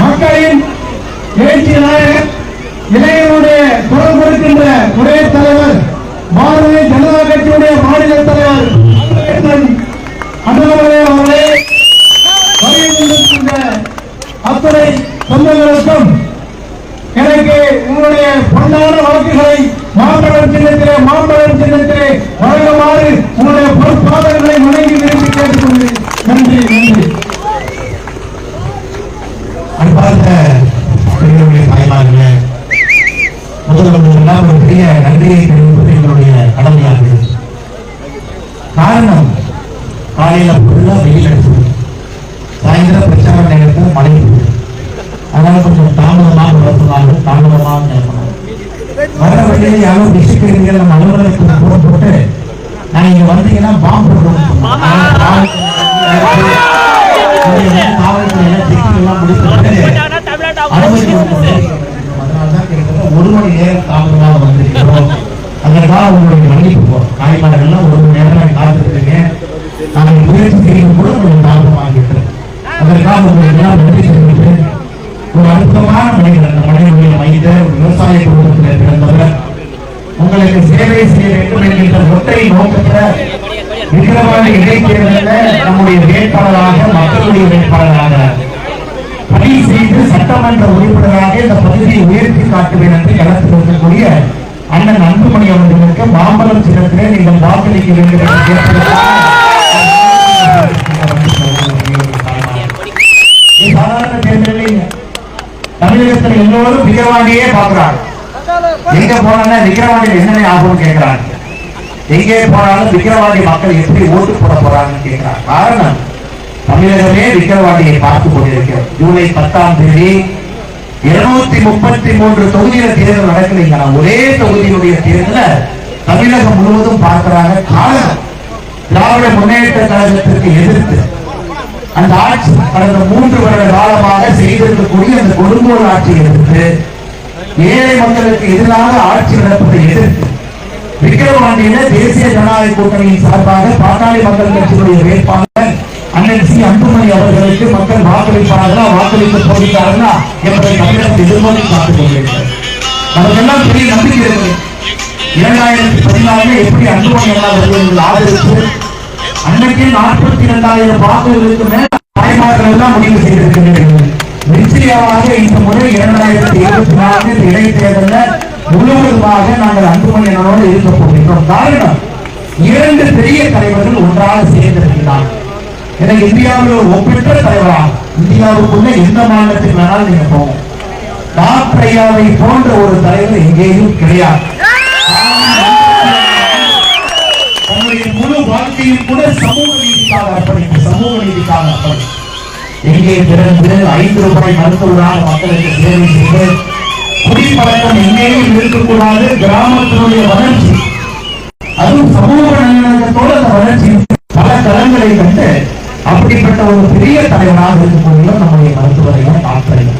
மக்களின் எழுச்சி நாயகர் இளைஞருடைய குரல் கொடுக்கின்ற ஒரே தலைவர் பாரதிய ஜனதா கட்சியுடைய மாநில தலைவர் அண்ணாமலை அவர்களே வருகை அத்தனை சொந்தங்களுக்கும் எனக்கு உங்களுடைய பொன்னான வழக்குகளை மாம்பழம் சின்னத்திலே மாம்பழம் சின்னத்திலே வழங்குமாறு உங்களுடைய பொறுப்பாளர்களை வணங்கி விரும்பி கேட்டுக்கொண்டு நன்றி நன்றி அன்பார்ந்த பெரியவர்களே தாய்மார்களே முதல்வர்களெல்லாம் ஒரு பெரிய பெறுவது எங்களுடைய கடமையாக இருக்கு காரணம் காலையில ஃபுல்லா வெயில் அடிச்சது சாயந்தரம் பிரச்சார நேரத்தில் மழை இருக்குது அதனால கொஞ்சம் தாமதமாக வளர்த்துனாங்க தாமதமாக கிளம்பணும் வர வழியில் யாரும் டிஸ்ட்ரிக்ட் நம்ம அலுவலகத்தில் போன் போட்டு நான் இங்க வந்தீங்கன்னா பாம்பு போடுறோம் டிஸ்ட்ரிக்ட் எல்லாம் செக்கிங் முடித்து அனுமதி ஒரு மணி நேரம் தாமதமாக வந்திருக்கிறோம். அதற்காக உங்களுடைய மன்னிப்பு போ தாய்மார்கள்லாம் ஒரு மணி நேரம் நான் காத்திருக்கீங்க நாங்கள் முயற்சி செய்யும் கூட உங்களுக்கு தாமதமாகிட்டு அதற்காக உங்களுக்கு எல்லாம் நன்றி தெரிவித்து ஒரு அற்புதமான மனிதர் அந்த மனிதனுடைய மைந்த விவசாய குடும்பத்தில் பிறந்தவர். உங்களுக்கு சேவை செய்ய வேண்டும் என்கின்ற ஒற்றை நோக்கத்தில் விக்கிரவாண்டி இடைத்தேர்தலில் நம்முடைய வேட்பாளராக மக்களுடைய வேட்பாளராக பணி செய்து சட்டமன்ற உறுப்பினராக இந்த பகுதியை உயர்த்தி காட்டுவேன் என்று களத்தில் இருக்கக்கூடிய அண்ணன் அன்புமணி அவர்களுக்கு மாம்பழம் சின்னத்திலே நீங்கள் வாக்களிக்க வேண்டும் என்று கேட்பதற்காக சாதாரண தேர்தல் தமிழகத்தில் எல்லோரும் விக்கிரவாண்டியே பார்க்கிறாங்க. எங்க போனாலும் விக்கிரவாண்டியில் என்னென்ன ஆகும் கேட்கிறாங்க? எங்கே போனாலும் விக்கிரவாண்டி மக்கள் எப்படி ஓட்டு போட போறாங்கன்னு கேட்கிறாங்க. காரணம் தமிழகமே விக்கிரவாண்டியை பார்த்துக் கொண்டிருக்கிறோம். ஜூலை பத்தாம் தேதி இருநூத்தி முப்பத்தி மூன்று தொகுதியில தேர்தல் நடக்கலைங்க ஒரே தொகுதியினுடைய தேர்தல தமிழகம் முழுவதும் பார்க்கிறாங்க. காரணம் திராவிட முன்னேற்ற கழகத்திற்கு எதிர்த்து அந்த ஆட்சி கடந்த மூன்று வருட காலமாக செய்திருக்கக்கூடிய அந்த கொடுங்கோல் ஆட்சியை எதிர்த்து ஏழை மக்களுக்கு எதிராக ஆட்சி நடப்பதை எதிர்த்து விக்கிரவாண்டியில தேசிய ஜனநாயக கூட்டணியின் சார்பாக பாட்டாளி மக்கள் கட்சியினுடைய வேட்பாளர் அண்ணன் சி அன்புமணி அவர்களுக்கு மக்கள் வாக்களிப்பார்களா? வாக்களிக்க போகிறார்களா என்பதை தமிழகம் எதிர்பார்த்து காத்துக் கொண்டிருக்கிறது. நமக்கெல்லாம் பெரிய நம்பிக்கை இருக்கு இரண்டாயிரத்தி பதினாலு எப்படி அன்புமணி அண்ணா அவர்கள் ஆதரித்து அன்னைக்கு நாற்பத்தி இரண்டாயிரம் வாக்குகளுக்கு மேல் தாய்மார்கள் எல்லாம் முடிவு செய்திருக்கின்றனர் நிச்சயமாக இந்த முறை இரண்டாயிரத்தி இருபத்தி நான்கு இடைத்தேர்தலில் முழுவதுமாக நாங்கள் அன்புமணி அண்ணனோடு இருக்க போகிறோம் காரணம் இரண்டு பெரிய தலைவர்கள் ஒன்றாக சேர்ந்திருக்கிறார்கள். எனக்கு இந்தியாவில் ஒரு ஒப்பற்ற தலைவரா இந்தியாவுக்குள்ள எந்த மாநிலத்துக்கு வேணாலும் நீங்க போங்க. டாக்டர் போன்ற ஒரு தலைவர் எங்கேயும் கிடையாது. தன்னுடைய முழு வாழ்க்கையும் கூட சமூக நீதிக்காக அர்ப்பணிப்பு சமூக நீதிக்காக அர்ப்பணிப்பு எங்கே பிறந்து ஐந்து ரூபாய் மருத்துவராக மக்களுக்கு சேவை செய்து குடிப்பழக்கம் எங்கேயும் இருக்கக்கூடாது கிராமத்தினுடைய வளர்ச்சி அதுவும் சமூக நல்லிணக்கத்தோடு அந்த வளர்ச்சி பல தளங்களை கண்டு ஒரு பெரிய தலைவராக இருக்கக்கூடிய நம்முடைய மருத்துவரையும் டாக்டரையும்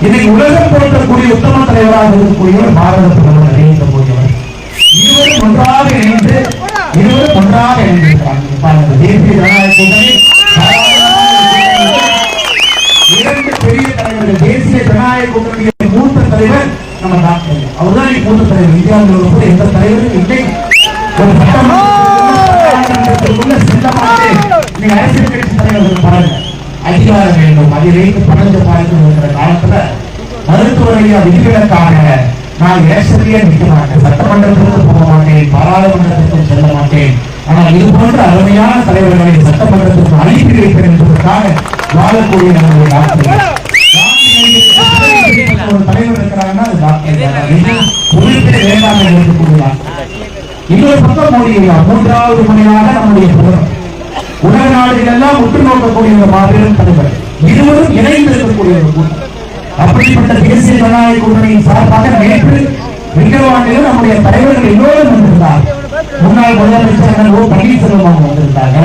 இன்னைக்கு உலகம் பொருத்தக்கூடிய உத்தம தலைவராக இருக்கக்கூடியவர் பாரத பிரதமர் நரேந்திர மோடி அவர் இருவரும் ஒன்றாக இணைந்து இருவரும் ஒன்றாக இணைந்திருக்கிறாங்க பாருங்க தேசிய ஜனநாயக கூட்டணி இரண்டு பெரிய தலைவர்கள் தேசிய ஜனநாயக கூட்டணியின் மூத்த தலைவர் நம்ம டாக்டர். அவர்தான் மூத்த தலைவர். இந்தியாவில் கூட எந்த தலைவரும் இல்லை. ஒரு சட்டமன்றத்திற்குள்ள செல்லமாட்டே நீங்க அரசியல் கட்சி தலைவர்கள் பாருங்க. அதிகாரம் வேண்டும். அதை வைத்து பணஞ்ச பார்த்து இருக்கிற காலத்துல ஐயா விதிவிலக்காக நான் ஏசத்தையே நிற்க மாட்டேன். சட்டமன்றத்திற்கு போக மாட்டேன். பாராளுமன்றத்திற்கும் செல்ல மாட்டேன். ஆனால் இது போன்ற அருமையான தலைவர்களை சட்டமன்றத்திற்கு அனுப்பி வைப்பேன் என்பதற்காக வாழக்கூடிய நம்முடைய டாக்டர். ஒரு தலைவர் இருக்கிறாங்கன்னா அது டாக்டர் உறுப்பினர் வேண்டாம் என்று டாக்டர். இன்னொரு பக்கம் மோடி ஐயா மூன்றாவது முறையாக நம்முடைய பிரதமர் உலக நாடுகள் எல்லாம் உற்று நோக்கக்கூடிய ஒரு மாபெரும் தலைவர். இருவரும் இணைந்து இருக்கக்கூடிய ஒரு கூட்டம். அப்படிப்பட்ட தேசிய ஜனநாயக கூட்டணியின் சார்பாக நேற்று விக்கிரவாண்டியில் நம்முடைய தலைவர்கள் எல்லோரும் வந்திருந்தார். முன்னாள் முதலமைச்சர் ஓ பன்னீர்செல்வம் அவங்க வந்திருந்தாங்க.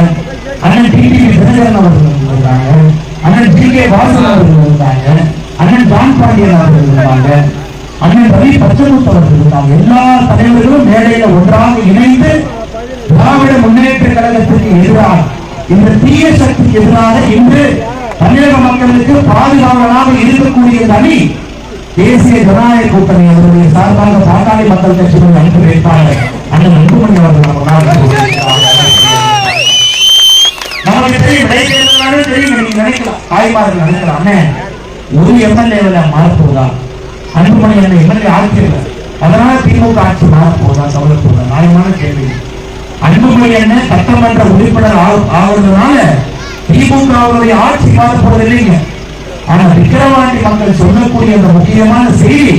அண்ணன் டி டி தினகரன் அவர்கள் வந்திருந்தாங்க. அண்ணன் டி கே வாசன் அவர்கள் இருந்தாங்க அண்ணன் ஜான் பாண்டியன் அவர்கள் இருந்தாங்க அண்ணன் ரவி பச்சமுத்து அவர்கள் இருந்தாங்க எல்லா தலைவர்களும் மேடையில ஒன்றாக இணைந்து திராவிட முன்னேற்ற கழகத்திற்கு எதிராக இந்த தீய சக்திக்கு எதிராக இன்று தமிழக மக்களுக்கு பாதுகாவலாக இருக்கக்கூடிய தனி தேசிய ஜனநாயக கூட்டணி அவருடைய சார்பாக பாட்டாளி மக்கள் கட்சியினுடைய அனுப்பி வேட்பாளர் அண்ணன் அன்புமணி அவர்கள் நமக்கு தெரியும் தெரியும் நீங்க நினைக்கலாம். தாய்மார்கள் நினைக்கலாம். அண்ணன் ஒரு எம்எல்ஏவில் மாறப்போதான் அன்புமணி என்ன எம்எல்ஏ ஆட்சி இல்லை. அதனால திமுக ஆட்சி மாறப்போதான் தவற நியாயமான கேள்வி. அன்புமணி என்ன சட்டமன்ற உறுப்பினர் ஆகுறதுனால திமுகவுடைய ஆட்சி மாறப்போவது இல்லைங்க ஆனா விக்கிரவாண்டி மக்கள் சொல்லக்கூடிய அந்த முக்கியமான செய்தி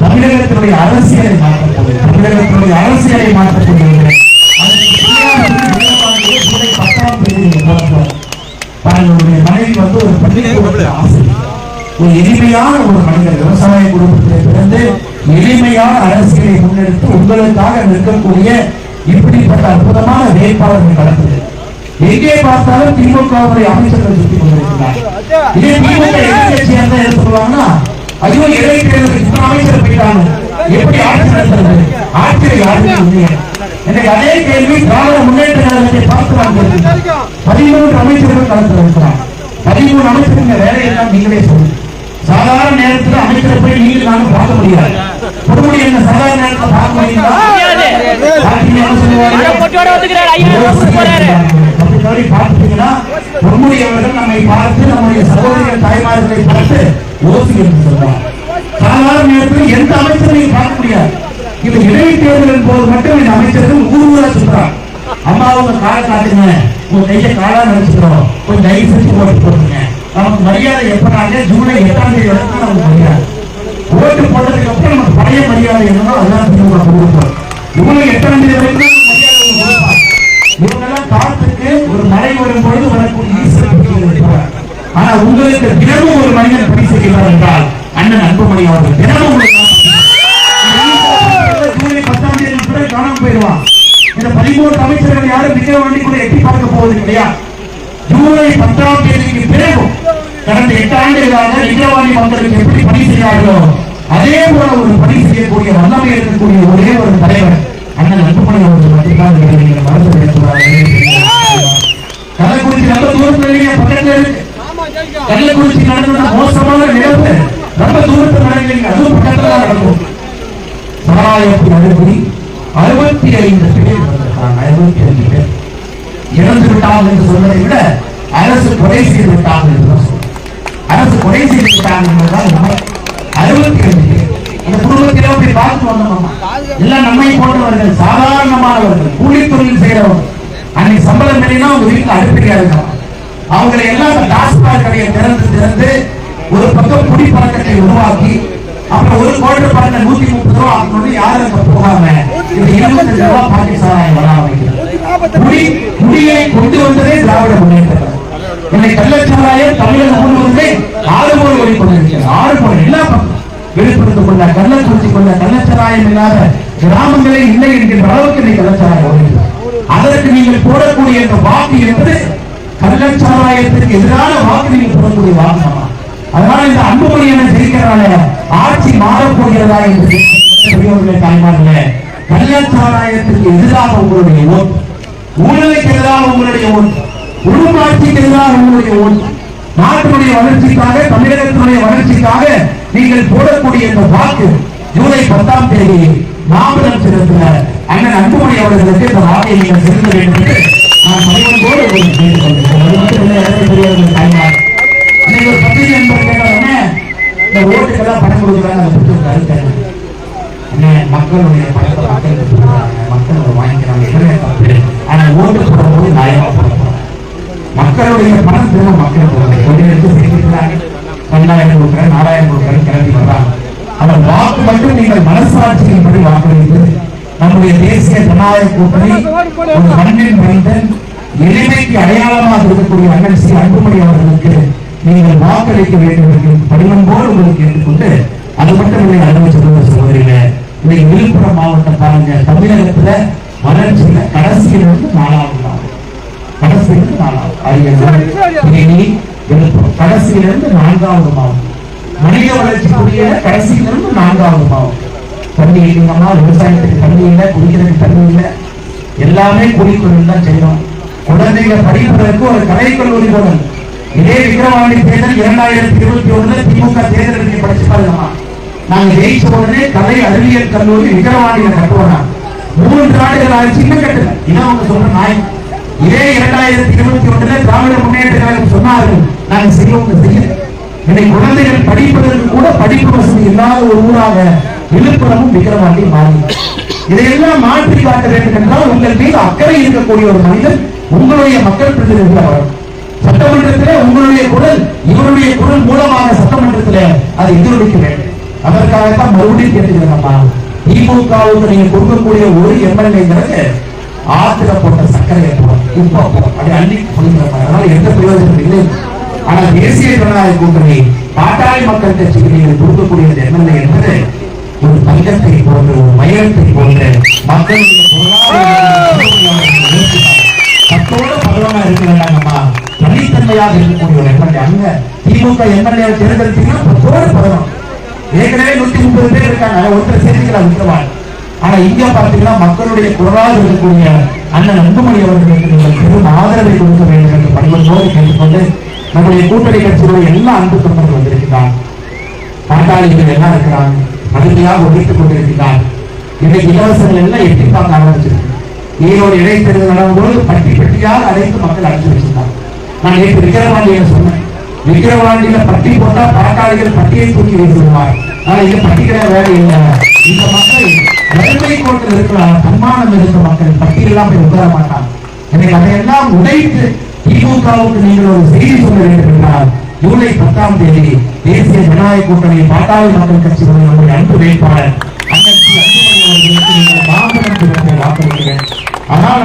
தமிழகத்தினுடைய அரசியலை மாற்றப்போகுது தமிழகத்தினுடைய அரசியலை மாற்றப்படுகிறது அதுக்கு மனைவி வந்து ஒரு பள்ளிக்கூடத்தில் ஆசிரியர். ஒரு எளிமையான ஒரு மனிதர் விவசாய குடும்பத்தில் பிறந்து எளிமையான அரசியலை முன்னெடுத்து உங்களுக்காக நிற்கக்கூடிய இப்படிப்பட்ட அற்புதமான வேட்பாளர்கள் நடந்தது எங்கே பார்த்தாலும் திமுகவுடைய அமைச்சர்கள் சுத்தி கொண்டிருக்கிறார் இதே திமுக எதிர்கட்சியா இருந்தா என்ன சொல்லுவாங்கன்னா ஐயோ இடைத்தேர்தலுக்கு அமைச்சர் போயிட்டாங்க. எப்படி ஆட்சி நடத்துறது? ஆட்சியை யாருமே இல்லையா. எனக்கு அதே கேள்வி திராவிட முன்னேற்ற கழகத்தை பார்த்து வாங்க பதிமூன்று அமைச்சர்கள் கலந்து இருக்கிறார் பதிமூணு அமைச்சர்கள் வேலையெல்லாம் நீங்களே சொல்லுங்க. சாதாரண நேரத்தில் அமைச்சரை போய் நீங்க நானும் பார்க்க முடியாது. பொறுமுடி என்ன சாதாரண நேரத்தில் பார்க்க முடியுங்களா பொட்டோட போறாரு. பொன்முடி அவர்கள் நம்மை பார்த்து நம்முடைய சகோதரிகள் தாய்மார்களை பார்த்து சாதாரண நேரத்தில் எந்த அமைச்சரையும் பார்க்க முடியாது. இது இடைத்தேர்தலின் போது மட்டும் இந்த அமைச்சர்கள் ஊர் ஊரா சொல்றாங்க அம்மா உங்க காலை காட்டுங்க. உங்க கையை காலா நினைச்சுக்கிறோம். கொஞ்சம் தயவு செஞ்சு ஓட்டு போட்டுங்க நமக்கு மரியாதை எப்படாங்க ஜூலை எட்டாம் தேதி வரைக்கும் நமக்கு மரியாதை. ஓட்டு போட்டதுக்கு அப்புறம் நமக்கு பழைய மரியாதை என்னன்னா அதான் திரும்ப கொடுப்போம் ஜூலை எட்டாம் தேதி வரைக்கும் இவங்கெல்லாம் காலத்துக்கு ஒரு மழை வரும் பொழுது வரக்கூடிய ஈஸ்வரன் ஆனா உங்களுக்கு தினமும் ஒரு மனிதன் பணி செய்கிறார் என்றால் அண்ணன் அன்புமணி அவர்கள் தினமும் ஜூலை பத்தாம் தேதி கூட காணாம போயிடுவான் இந்த பதிமூன்று அமைச்சர்கள் யாரும் மிக கூட எட்டி பார்க்க போவது இல்லையா? ஜூலை பத்தாம் தேதிக்கு பிறகு கடந்த எட்டு ஆண்டுகளாக விஜயவாணி மக்களுக்கு எப்படி பணி செய்கிறார்களோ அதே போல ஒரு பணி செய்யக்கூடிய வல்லமை இருக்கக்கூடிய ஒரே ஒரு தலைவர் அண்ணன் அன்புமணி அவர்கள் மட்டும்தான் இதை நீங்கள் மறந்து கள்ளக்குறிச்சி ரொம்ப இருக்கு. கள்ளக்குறிச்சி நடந்த மோசமான நிகழ்வு ரொம்ப தூரத்துல நடக்கலைங்க அதுவும் பக்கத்துல தான் நடக்கும். அனுப்பி அறுபத்தி ஐந்து பேர் அறுபத்தி ஐந்து பேர். இறந்து விட்டாங்க என்று சொல்வதை விட அரசு கொலை செய்து விட்டாங்க என்று அரசு கொலை செய்து விட்டாங்க என்பதுதான் அறுபத்தி ஐந்து இந்த குடும்பத்திலே போய் பார்த்து வந்தோம் எல்லாம் நம்மை போன்றவர்கள் சாதாரணமானவர்கள் கூலி தொழில் செய்யறவர்கள் அன்னைக்கு சம்பளம் இல்லைன்னா உங்க வீட்டுல அடுப்படியா இருக்கலாம் அவங்களை எல்லாம் டாஸ்மாக் கடையை திறந்து திறந்து ஒரு பக்கம் குடி பழக்கத்தை உருவாக்கி அப்புறம் ஒரு கோடி பழக்க நூத்தி முப்பது ரூபா ஆகணும்னு யாரும் அங்க போகாம இந்த இருபத்தஞ்சு ரூபா பாக்கெட் சாராயம் வர குடி குடியை கொண்டு வந்ததே திராவிட முன்னேற்றம். கழகம். இன்னைக்கு கள்ளச்சாராயம் தமிழகம் முழுவதுமே பக்கம் கொண்ட கொண்ட கள்ளக்குறிச்சி கொண்ட கள்ளச்சாராயம் இல்லாத கிராமங்களே இல்லை என்கின்ற அளவுக்கு நீ கள்ளச்சாராயம் அதற்கு நீங்கள் போடக்கூடிய அந்த வாக்கு என்பது கள்ளச்சாராயத்திற்கு எதிரான வாக்கு நீங்கள் போடக்கூடிய வாக்கு அதனால இந்த அன்புமணி என ஜெயிக்கிறனால ஆட்சி மாறப்போகிறதா என்று பெரியவர்களே தாய்மார்களே கள்ளச்சாராயத்திற்கு எதிராக உங்களுடைய ஓட்டு ஊழலுக்கு எதிராக உங்களுடைய ஓட்டு குடும்பாட்சிக்கு எதிராக உங்களுடைய ஓட்டு நாட்டினுடைய வளர்ச்சிக்காக தமிழகத்தினுடைய வளர்ச்சிக்காக நீங்கள் போடக்கூடிய இந்த வாக்கு ஜூலை பத்தாம் தேதி மாபெரும் சிறந்த அண்ணன் அன்புமணி அவர்களுக்கு இந்த வாக்கை நீங்கள் செலுத்த வேண்டும் என்று நான் பணிவன்போடு உங்களுக்கு கேட்டுக்கொண்டிருக்கிறேன் நீங்கள் மட்டும் பத்திரிகை கேட்டவுடனே இந்த ஓட்டுக்கெல்லாம் பணம் கொடுக்குறாங்க அதை என்ன மக்களுடைய பணத்தை மக்களுக்கு கொடுக்குறாங்க. மக்கள் வாங்கிக்கிறாங்க. எதுவுமே தப்பு. ஆனா ஓட்டு போடும்போது மக்களுடைய பணம் திரும்ப மக்களுக்கு கொஞ்சம் எடுத்து ரெண்டாயிரம் கொடுக்குறேன் நாலாயிரம் கொடுக்குறேன் கிளம்பி வர்றாங்க. அவர் வாக்கு மட்டும் நீங்கள் மனசாட்சியின்படி வாக்களித்து நம்முடைய தேசிய ஜனநாயக கூட்டணி ஒரு மண்ணின் மைந்தன் எளிமைக்கு அடையாளமாக இருக்கக்கூடிய அண்ணன் ஸ்ரீ அன்புமணி அவர்களுக்கு நீங்கள் வாக்களிக்க வேண்டும் என்று படிவம் போல் உங்களுக்கு கேட்டுக்கொண்டு அது மட்டும் இல்லை அனுமதி சொல்லுவது சகோதரிகளே இன்னைக்கு விழுப்புரம் மாவட்டம் பாருங்க. தமிழகத்துல வளர்ச்சியில கடைசியிலிருந்து நாலாவது நாள். கடைசியிலிருந்து நாலாவது. அரியலூர் தேனி விழுப்புரம் கடைசியிலிருந்து நான்காவது மாவட்டம் மனித வளர்ச்சிக்குரிய கடைசியிலிருந்து நான்காவது மாவட்டம் தண்ணி இல்லைங்கம்மா விவசாயத்துக்கு தண்ணி இல்லை குடிக்கிறதுக்கு தண்ணி இல்லை. எல்லாமே குடிக்கணும் தான் செய்யணும் குழந்தைகளை படிப்பதற்கு ஒரு கலை கல்லூரி போடணும் இதே விக்ரவாணி தேர்தல் இரண்டாயிரத்தி இருபத்தி ஒண்ணு திமுக தேர்தல் நீங்க படிச்சு பாருங்கம்மா. நாங்க ஜெயிச்ச உடனே கலை அறிவியல் கல்லூரி விக்ரவாணியில கட்டுவோம் மூன்று ஆண்டுகள் ஆச்சு இன்னும் கட்டல. இதான் அவங்க சொல்ற நாய். இதே இரண்டாயிரத்தி இருபத்தி ஒண்ணுல திராவிட முன்னேற்ற கழகம் சொன்னார்கள் நாங்க செய்யவும் செய்யல இன்னைக்கு குழந்தைகள் படிப்பதற்கு கூட படிப்பு வசதி இல்லாத ஒரு ஊராக விழுப்புரமும் விக்கிரவாண்டி மாறி இதையெல்லாம் மாற்றி காட்ட வேண்டும் என்றால் உங்கள் மீது அக்கறை இருக்கக்கூடிய ஒரு மனிதன் உங்களுடைய மக்கள் பிரதிநிதியாக வரும். சட்டமன்றத்தில் உங்களுடைய குரல் இவருடைய குரல் மூலமாக சட்டமன்றத்தில் அதை எதிரொலிக்க வேண்டும். அதற்காகத்தான் மறுபடியும் கேட்டுக்கிறேன்ப்பா திமுகவுக்கு நீங்க கொடுக்கக்கூடிய ஒரு எம்எல்ஏங்கிறது ஆத்திர போட்ட சர்க்கரை ஏற்படும் அப்படி அள்ளி சொல்லுங்க அதனால எந்த பிரயோஜனம் இல்லை. ஆனால் தேசிய ஜனநாயக கூட்டணி பாட்டாளி மக்கள் கட்சிக்கு நீங்கள் கொடுக்கக்கூடிய இந்த எம்எல்ஏ என்பது ஒரு தங்கத்தை போன்ற ஒரு மயத்தை போன்ற மக்களுடைய பொருளாதார பத்தோட பதவமா தனித்தன்மையாக இருக்கக்கூடிய ஒரு எம்எல்ஏ அங்க திமுக எம்எல்ஏ தேர்ந்தெடுத்தீங்கன்னா பத்தோட பதவம் ஏற்கனவே நூத்தி முப்பது பேர் இருக்காங்க ஒருத்தர் சேர்த்துக்கலாம் விட்டுருவாங்க ஆனா இங்க பாத்தீங்கன்னா மக்களுடைய குரலாக இருக்கக்கூடிய அண்ணன் அன்புமணி அவர்களுக்கு நீங்கள் பெரும் ஆதரவை கொடுக்க வேண்டும் என்று பணிவன்போடு கேட்டுக்கொண்டு நம்முடைய கூட்டணி கட்சிகளுடைய எல்லா அன்பு தொண்டர்கள் வந்திருக்கிறார் பாட்டாளிகள் எல்லாம் இருக்கிறாங்க. மகிழ்ச்சியாக ஒழித்துக் கொண்டிருக்கிறார் இன்னைக்கு இலவசங்கள் எல்லாம் எட்டி பார்க்க ஆரம்பிச்சிருக்கு. ஈரோடு இடைத்தேர்தல் நடக்கும்போது பட்டி பட்டியாக அனைத்து மக்கள் அழைச்சு வச்சிருந்தார். நான் நேற்று விக்கிரவாண்டியில சொன்னேன். விக்கிரவாண்டியில பட்டி போட்டா பாட்டாளிகள் பட்டியை தூக்கி வீசிடுவார் ஆனா இங்க பட்டிக்கிற வேலை இல்லை. இந்த மக்கள் வறுமை கோட்டில் இருக்கிற தன்மானம் இருந்த மக்கள் பட்டியெல்லாம் போய் உட்கார மாட்டாங்க. எனக்கு அதையெல்லாம் உடைத்து திமுகவுக்கு நீங்கள் ஒரு செய்தி சொல்ல வேண்டும் என்றால் ஜூலை பத்தாம் தேதி தேசிய ஜனநாயக கூட்டணி பாட்டாளி மக்கள் கட்சி நம்முடைய அன்பு வேட்பாளர் அண்ணன் சி. அன்புமணி அவர்களுக்கு நீங்கள் மாபெரும் வாக்களிக்கிறேன் ஆனால்